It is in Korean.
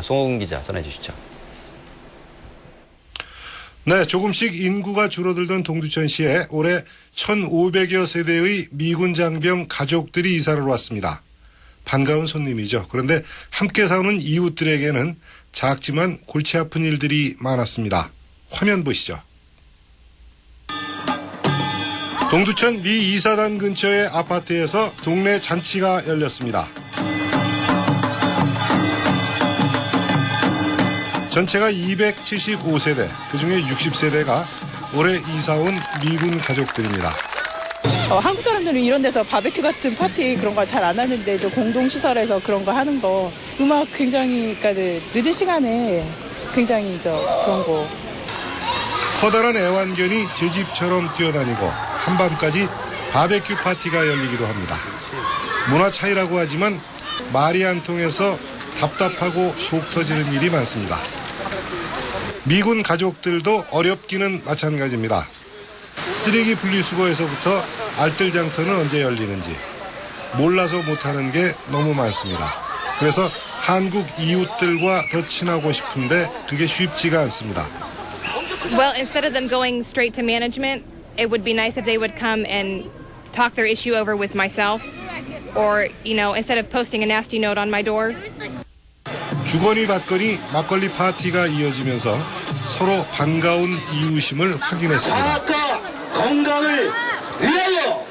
송홍 기자 전해 주시죠. 네, 조금씩 인구가 줄어들던 동두천시에 올해 1,500여 세대의 미군 장병 가족들이 이사를 왔습니다. 반가운 손님이죠. 그런데 함께 사는 이웃들에게는 작지만 골치 아픈 일들이 많았습니다. 화면 보시죠. 동두천 미 이사단 근처의 아파트에서 동네 잔치가 열렸습니다. 전체가 275세대, 그 중에 60세대가 올해 이사 온 미군 가족들입니다. 어, 한국 사람들은 이런 데서 바베큐 같은 파티 그런 거 잘 안 하는데 저 공동 시설에서 그런 거 하는 거 음악 굉장히 그러니까 그 늦은 시간에 굉장히 저 그런 거 커다란 애완견이 제 집처럼 뛰어다니고 한밤까지 바베큐 파티가 열리기도 합니다. 문화 차이라고 하지만 말이 안 통해서 답답하고 속 터지는 일이 많습니다. 미군 가족들도 어렵기는 마찬가지입니다. 쓰레기 분리수거에서부터 알뜰장터는 언제 열리는지 몰라서 못하는 게 너무 많습니다. 그래서 한국 이웃들과 더 친하고 싶은데 그게 쉽지가 않습니다. Well, instead of them going straight to management, it would be nice if they would come and talk their issue over with myself. Or, you know, instead of posting a nasty note on my door. 주거니 받거니 막걸리 파티가 이어지면서 서로 반가운 이웃임을 확인했습니다. 아까 건강을 위하여.